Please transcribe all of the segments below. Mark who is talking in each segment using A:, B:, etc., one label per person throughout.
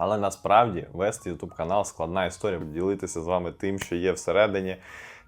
A: Але насправді вести YouTube канал складна історія. Ділитися з вами тим, що є всередині,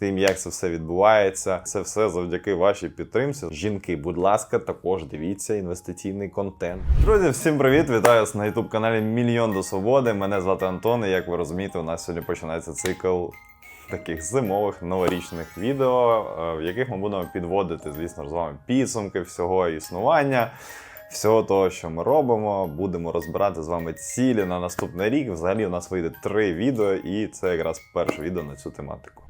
A: тим, як це все відбувається. Це все завдяки вашій підтримці. Жінки, будь ласка, також дивіться інвестиційний контент. Друзі, всім привіт! Вітаю вас на YouTube каналі Мільйон до Свободи. Мене звати Антон. І як ви розумієте, у нас сьогодні починається цикл. Таких зимових новорічних відео, е, в яких ми будемо підводити, звісно з вами підсумки всього існування, всього того, що ми робимо. Будемо розбирати з вами цілі на наступний рік. Взагалі, у нас вийде три відео, і це якраз перше відео на цю тематику.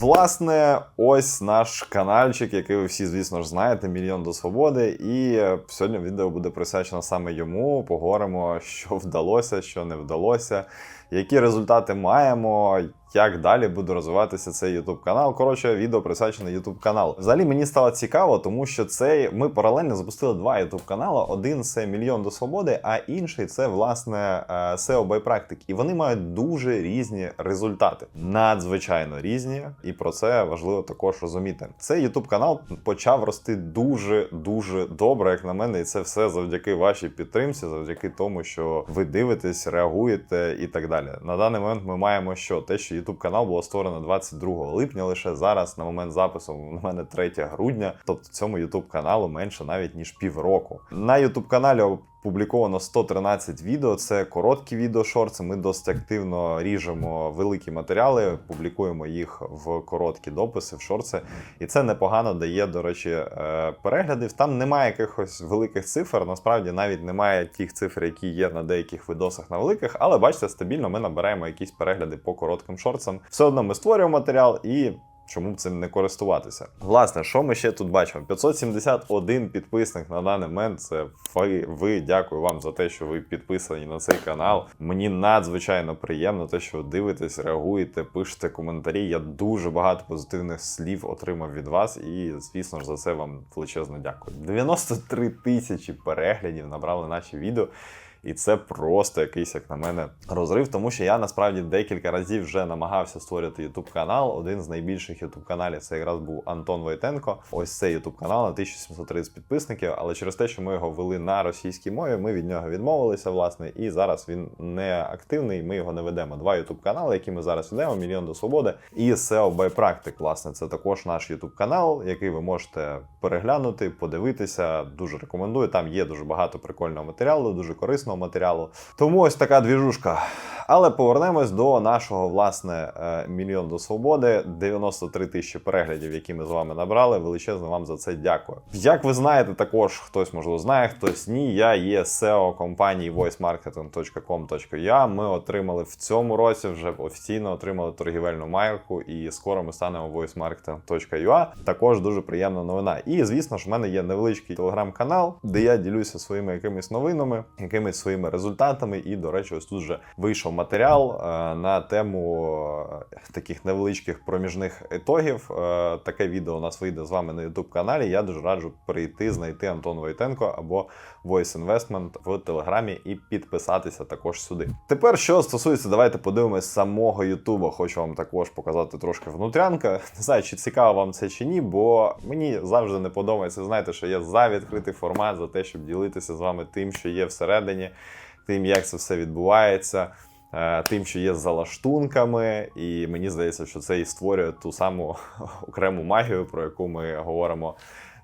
A: Власне, ось наш каналчик, який ви всі, звісно ж, знаєте, мільйон до свободи. І е, сьогодні відео буде присвячено саме йому. Поговоримо, що вдалося, що не вдалося, які результати маємо, як далі буде розвиватися цей YouTube канал. Коротше, відео присвячене YouTube каналу. Взагалі мені стало цікаво, тому що цей ми паралельно запустили два YouTube канали. Один це мільйон до свободи, а інший це власне SEO by Practic. І вони мають дуже різні результати, надзвичайно різні, і про це важливо також розуміти. Цей YouTube канал почав рости дуже дуже добре, як на мене, і це все завдяки вашій підтримці, завдяки тому, що ви дивитесь, реагуєте і так далі. На даний момент ми маємо що те, що YouTube канал було створено 22 липня. Лише зараз, на момент запису, на мене 3 грудня. Тобто цьому YouTube каналу менше навіть ніж півроку. На YouTube каналі Публіковано 113 відео. Це короткі відео шорти. Ми досить активно ріжемо великі матеріали, публікуємо їх в короткі дописи, в шорти. І це непогано дає, до речі, е, переглядів. Там немає якихось великих цифр. Насправді навіть немає тих цифр, які є на деяких видосах на великих, але бачите, стабільно ми набираємо якісь перегляди по коротким шорцам. Все одно ми створюємо матеріал і. Чому б цим не користуватися? Власне, що ми ще тут бачимо? 571 підписник на даний момент. Це ви, ви. Дякую вам за те, що ви підписані на цей канал. Мені надзвичайно приємно те, що ви дивитесь, реагуєте, пишете коментарі. Я дуже багато позитивних слів отримав від вас, і звісно ж за це вам величезно дякую. 93 тисячі переглядів набрали наші відео. І це просто якийсь, як на мене, розрив, тому що я насправді декілька разів вже намагався створити YouTube канал. Один з найбільших YouTube каналів це якраз був Антон Войтенко. Ось цей YouTube канал на 1730 підписників. Але через те, що ми його вели на російській мові, ми від нього відмовилися, власне, і зараз він не активний. Ми його не ведемо. Два YouTube канали, які ми зараз ведемо: Мільйон до свободи і SEO by Practic. Власне, це також наш YouTube канал, який ви можете переглянути, подивитися. Дуже рекомендую. Там є дуже багато прикольного матеріалу, дуже корисного матеріалу. Тому ось така двіжушка. Але повернемось до нашого власне е, мільйон до свободи. 93 тисячі переглядів, які ми з вами набрали. Величезно вам за це дякую. Як ви знаєте, також хтось можливо знає, хтось ні. Я є SEO компанії voicemarketing.com.ua. Ми отримали в цьому році вже офіційно отримали торгівельну марку, і скоро ми станемо voicemarketing.ua. Також дуже приємна новина. І звісно ж, в мене є невеличкий телеграм-канал, де я ділюся своїми якимись новинами, якимись своїми результатами. І, до речі, ось тут вже вийшов матеріал е, на тему е, таких невеличких проміжних ітогів. Е, Таке відео у нас вийде з вами на youtube каналі. Я дуже раджу прийти, знайти Антон Войтенко або Voice Investment в телеграмі і підписатися також сюди. Тепер, що стосується, давайте подивимось самого Ютуба. Хочу вам також показати трошки внутрянка. Не знаю, чи цікаво вам це чи ні, бо мені завжди не подобається. Знаєте, що я за відкритий формат, за те, щоб ділитися з вами тим, що є всередині, тим, як це все відбувається. е, Тим, що є залаштунками. і мені здається, що це і створює ту саму окрему магію, про яку ми говоримо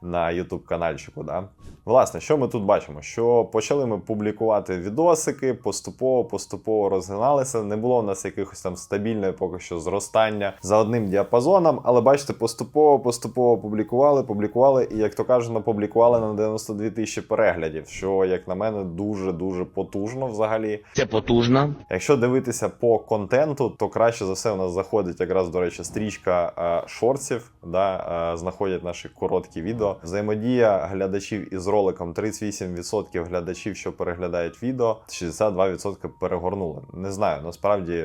A: на youtube канальчику. Да? Власне, що ми тут бачимо? Що почали ми публікувати відосики, поступово, поступово розгиналися. Не було в нас якихось там стабільне поки що зростання за одним діапазоном, але бачите, поступово, поступово публікували, публікували, і як то кажуть, напублікували на 92 тисячі переглядів, що, як на мене, дуже дуже потужно взагалі.
B: Це потужно.
A: Якщо дивитися по контенту, то краще за все у нас заходить якраз, до речі, стрічка е, шортсів, да, е, знаходять наші короткі відео. Взаємодія глядачів із роликом 38% глядачів, що переглядають відео, 62% перегорнули. Не знаю, насправді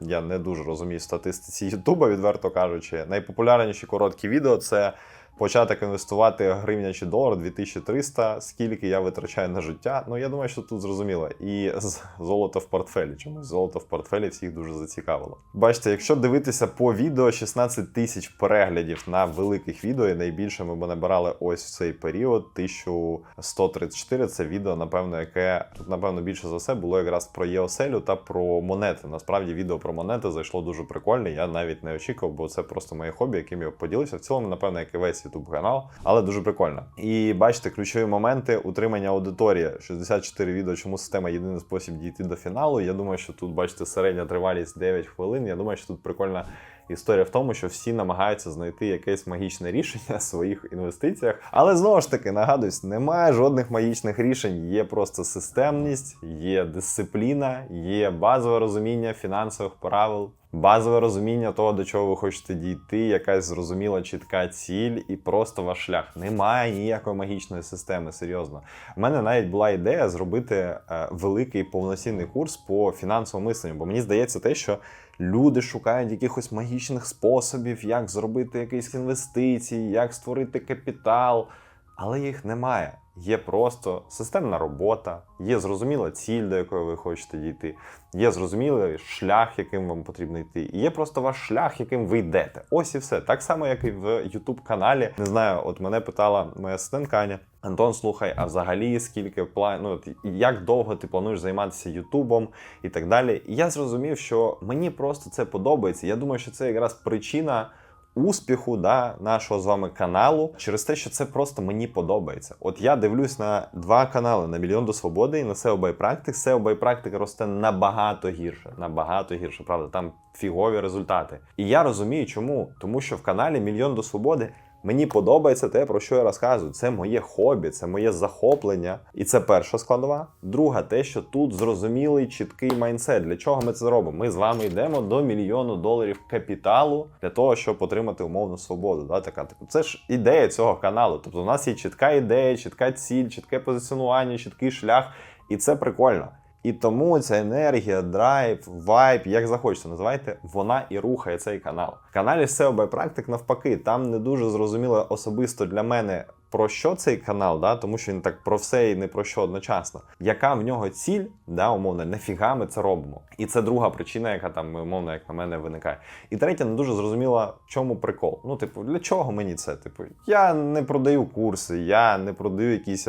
A: я не дуже розумію статистиці Ютуба, відверто кажучи. Найпопулярніші короткі відео це початок інвестувати гривня чи долар 2300, скільки я витрачаю на життя. Ну я думаю, що тут зрозуміло. І золото в портфелі. Чомусь золото в портфелі всіх дуже зацікавило. Бачите, якщо дивитися по відео, 16 тисяч переглядів на великих відео, і найбільше ми набирали ось в цей період 1134. Це відео, напевно, яке тут, напевно, більше за все було якраз про ЄОСЕЛю та про монети. Насправді відео про монети зайшло дуже прикольне. Я навіть не очікував, бо це просто моє хобі, яким я поділився. В цілому, напевно, як і весь YouTube канал, але дуже прикольно. І бачите, ключові моменти утримання аудиторії. 64 відео, чому система єдиний спосіб дійти до фіналу. Я думаю, що тут бачите середня тривалість 9 хвилин. Я думаю, що тут прикольна Історія в тому, що всі намагаються знайти якесь магічне рішення в своїх інвестиціях. Але знову ж таки нагадуюсь, немає жодних магічних рішень. Є просто системність, є дисципліна, є базове розуміння фінансових правил, базове розуміння того, до чого ви хочете дійти, якась зрозуміла чітка ціль і просто ваш шлях. Немає ніякої магічної системи. Серйозно. У мене навіть була ідея зробити е, великий повноцінний курс по фінансовому мисленню, бо мені здається, те, що люди шукають якихось магічних способів, як зробити якісь інвестиції, як створити капітал, але їх немає. Є просто системна робота, є зрозуміла ціль, до якої ви хочете дійти, є зрозумілий шлях, яким вам потрібно йти. І є просто ваш шлях, яким ви йдете. Ось і все. Так само, як і в youtube каналі. Не знаю, от мене питала моя асистентка Аня. Антон, слухай, а взагалі скільки план... ну, як довго ти плануєш займатися Ютубом і так далі. І я зрозумів, що мені просто це подобається. Я думаю, що це якраз причина. Успіху да, нашого з вами каналу через те, що це просто мені подобається. От я дивлюсь на два канали: на мільйон до свободи і на SEO by Practice. SEO by Practice росте набагато гірше. Набагато гірше, правда, там фігові результати. І я розумію, чому. Тому що в каналі Мільйон до свободи Мені подобається те, про що я розказую. Це моє хобі, це моє захоплення. І це перша складова. Друга, те, що тут зрозумілий чіткий майнсет. Для чого ми це робимо? Ми з вами йдемо до мільйону доларів капіталу для того, щоб отримати умовну свободу. Да? Така типу, це ж ідея цього каналу. Тобто, у нас є чітка ідея, чітка ціль, чітке позиціонування, чіткий шлях, і це прикольно. І тому ця енергія, драйв, вайб, як захочете, називайте, вона і рухає цей канал. В каналі SEO by Practic навпаки, там не дуже зрозуміло особисто для мене. Про що цей канал, да? тому що він так про все і не про що одночасно. Яка в нього ціль, да, умовно, нафіга ми це робимо? І це друга причина, яка там, умовно, як на мене, виникає. І третя, не дуже зрозуміла, в чому прикол. Ну, типу, для чого мені це? Типу, я не продаю курси, я не продаю якісь,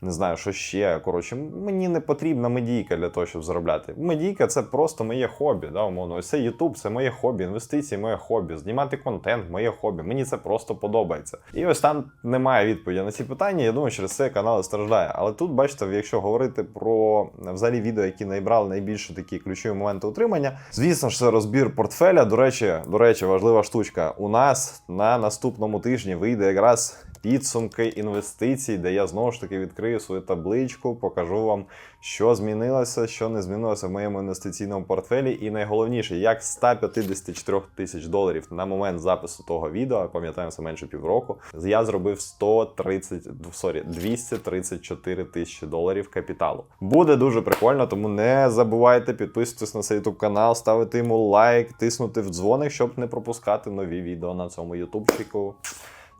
A: не знаю, що ще. Коротше, мені не потрібна медійка для того, щоб заробляти. Медійка це просто моє хобі. Да, умовно. Ось це YouTube, це моє хобі, інвестиції, моє хобі, знімати контент, моє хобі. Мені це просто подобається. І ось там немає відповіді на ці питання. Я думаю, через це канал страждає. Але тут, бачите, якщо говорити про взагалі відео, які найбрали найбільше такі ключові моменти утримання, звісно ж, це розбір портфеля. До речі, до речі, важлива штучка. У нас на наступному тижні вийде якраз. Підсумки інвестицій, де я знову ж таки відкрию свою табличку, покажу вам, що змінилося, що не змінилося в моєму інвестиційному портфелі. І найголовніше, як з 154 тисяч доларів на момент запису того відео, пам'ятаємо, це менше півроку, я зробив 130, сорі, 234 тисячі доларів капіталу. Буде дуже прикольно, тому не забувайте підписуватись на цей YouTube канал, ставити йому лайк, тиснути в дзвоник, щоб не пропускати нові відео на цьому ютубчику.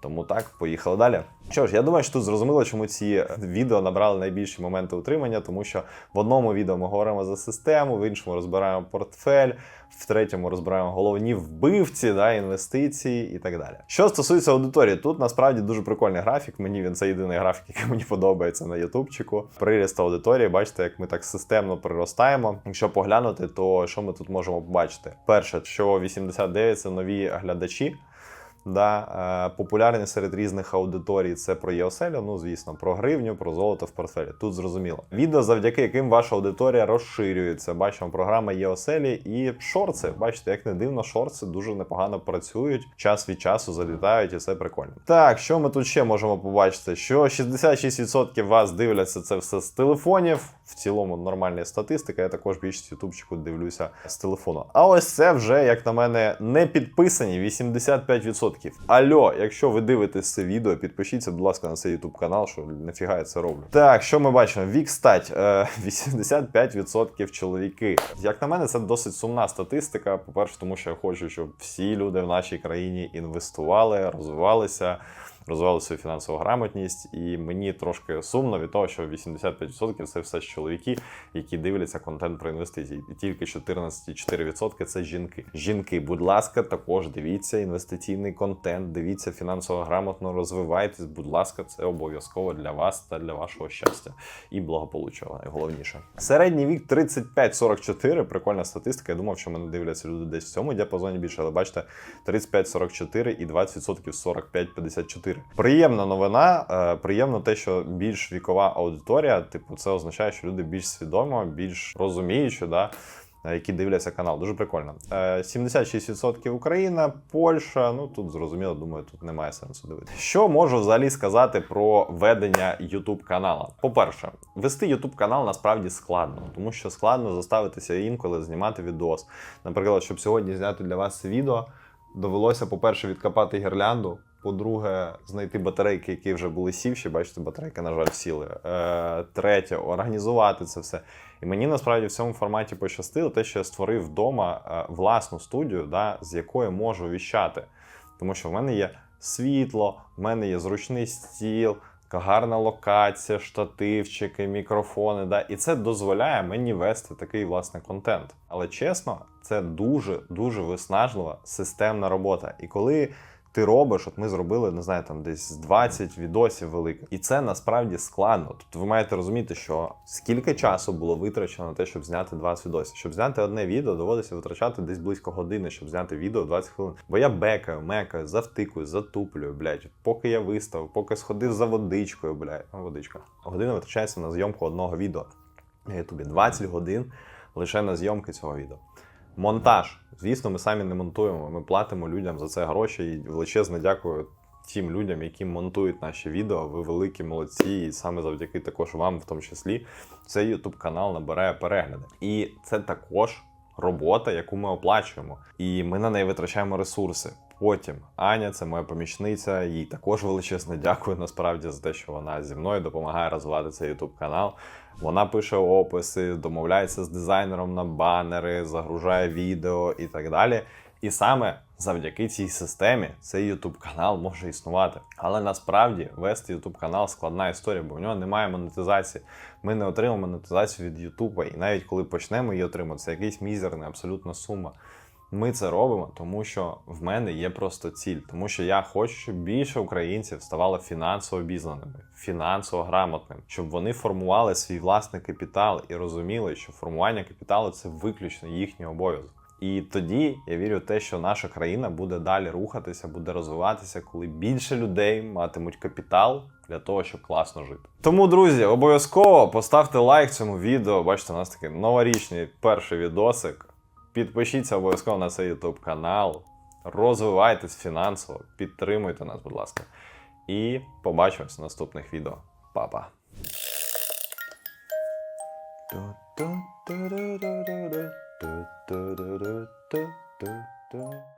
A: Тому так, поїхали далі. Що ж, я думаю, що тут зрозуміло, чому ці відео набрали найбільші моменти утримання, тому що в одному відео ми говоримо за систему, в іншому розбираємо портфель, в третьому розбираємо головні вбивці, да, інвестиції і так далі. Що стосується аудиторії, тут насправді дуже прикольний графік. Мені він це єдиний графік, який мені подобається на Ютубчику. Приріст аудиторії, бачите, як ми так системно приростаємо. Якщо поглянути, то що ми тут можемо побачити? Перше, що 89 це нові глядачі. Да, е, популярні серед різних аудиторій це про ЄОСЕЛю, ну звісно, про гривню, про золото в портфелі. Тут зрозуміло. Відео, завдяки яким ваша аудиторія розширюється. Бачимо, програма ЄОСЕЛі і шорти. Бачите, як не дивно, шорти дуже непогано працюють, час від часу залітають, і це прикольно. Так, що ми тут ще можемо побачити? Що 66% вас дивляться це все з телефонів. В цілому нормальна статистика. Я також більшість ютубчику дивлюся з телефону. А ось це вже, як на мене, не підписані 85%. Альо, якщо ви дивитесь це відео, підпишіться, будь ласка, на цей YouTube канал, що нафіга я це роблю. Так, що ми бачимо? Вік стать е, 85% чоловіки. Як на мене, це досить сумна статистика. По-перше, тому що я хочу, щоб всі люди в нашій країні інвестували, розвивалися. Розвивали свою фінансову грамотність. І мені трошки сумно від того, що 85% це все ж чоловіки, які дивляться контент про інвестиції. І тільки 14,4% це жінки. Жінки, будь ласка, також дивіться інвестиційний контент, дивіться фінансово грамотно, розвивайтесь. Будь ласка, це обов'язково для вас та для вашого щастя і благополуччя. Найголовніше. Середній вік 35-44. Прикольна статистика. Я думав, що мене дивляться люди десь в цьому діапазоні більше, але бачите, 35-44 і 20% 45-54. Приємна новина. Е, приємно те, що більш вікова аудиторія, типу, це означає, що люди більш свідомо, більш розуміючі, да, е, які дивляться канал. Дуже прикольно. Е, 76% Україна, Польща. Ну тут зрозуміло, думаю, тут немає сенсу дивитися. Що можу взагалі сказати про ведення YouTube канала? По-перше, вести YouTube канал насправді складно, тому що складно заставитися інколи знімати відос. Наприклад, щоб сьогодні зняти для вас відео, довелося, по-перше, відкопати гірлянду. По-друге, знайти батарейки, які вже були сівші. Бачите, батарейки, на жаль, сіли. Е, третє, організувати це все. І мені насправді в цьому форматі пощастило те, що я створив вдома е, власну студію, да, з якої можу віщати. Тому що в мене є світло, в мене є зручний стіл, гарна локація, штативчики, мікрофони. Да, і це дозволяє мені вести такий власне контент. Але чесно, це дуже дуже виснажлива системна робота. І коли ти робиш, от ми зробили, не знаю, там десь 20 відосів великих. І це насправді складно. Тобто ви маєте розуміти, що скільки часу було витрачено на те, щоб зняти 20 відосів. Щоб зняти одне відео, доводиться витрачати десь близько години, щоб зняти відео 20 хвилин. Бо я бекаю, мекаю, завтикую, затуплюю, блядь. Поки я вистав, поки сходив за водичкою, блядь. Ну, водичка. Година витрачається на зйомку одного відео. На Ютубі 20 годин лише на зйомки цього відео. Монтаж. Звісно, ми самі не монтуємо. Ми платимо людям за це гроші. І величезне дякую тим людям, які монтують наші відео. Ви великі молодці, і саме завдяки також вам, в тому числі, цей YouTube канал набирає перегляди. І це також робота, яку ми оплачуємо. І ми на неї витрачаємо ресурси. Потім Аня, це моя помічниця, їй також величезне дякую насправді за те, що вона зі мною допомагає розвивати цей YouTube канал. Вона пише описи, домовляється з дизайнером на банери, загружає відео і так далі. І саме завдяки цій системі цей YouTube канал може існувати. Але насправді вести YouTube канал складна історія, бо в нього немає монетизації. Ми не отримаємо монетизацію від YouTube, і навіть коли почнемо її отримати, це якийсь мізерний абсолютна сума. Ми це робимо, тому що в мене є просто ціль, тому що я хочу, щоб більше українців ставало фінансово обізнаними, фінансово грамотними, щоб вони формували свій власний капітал і розуміли, що формування капіталу це виключно їхній обов'язок. І тоді я вірю в те, що наша країна буде далі рухатися, буде розвиватися, коли більше людей матимуть капітал для того, щоб класно жити. Тому, друзі, обов'язково поставте лайк цьому відео. Бачите, у нас такий новорічний перший відосик. Підпишіться обов'язково на цей YouTube канал, розвивайтесь фінансово, підтримуйте нас, будь ласка. І побачимось в наступних відео. Па-па. Ту-ту-ру-ру-ту-ту.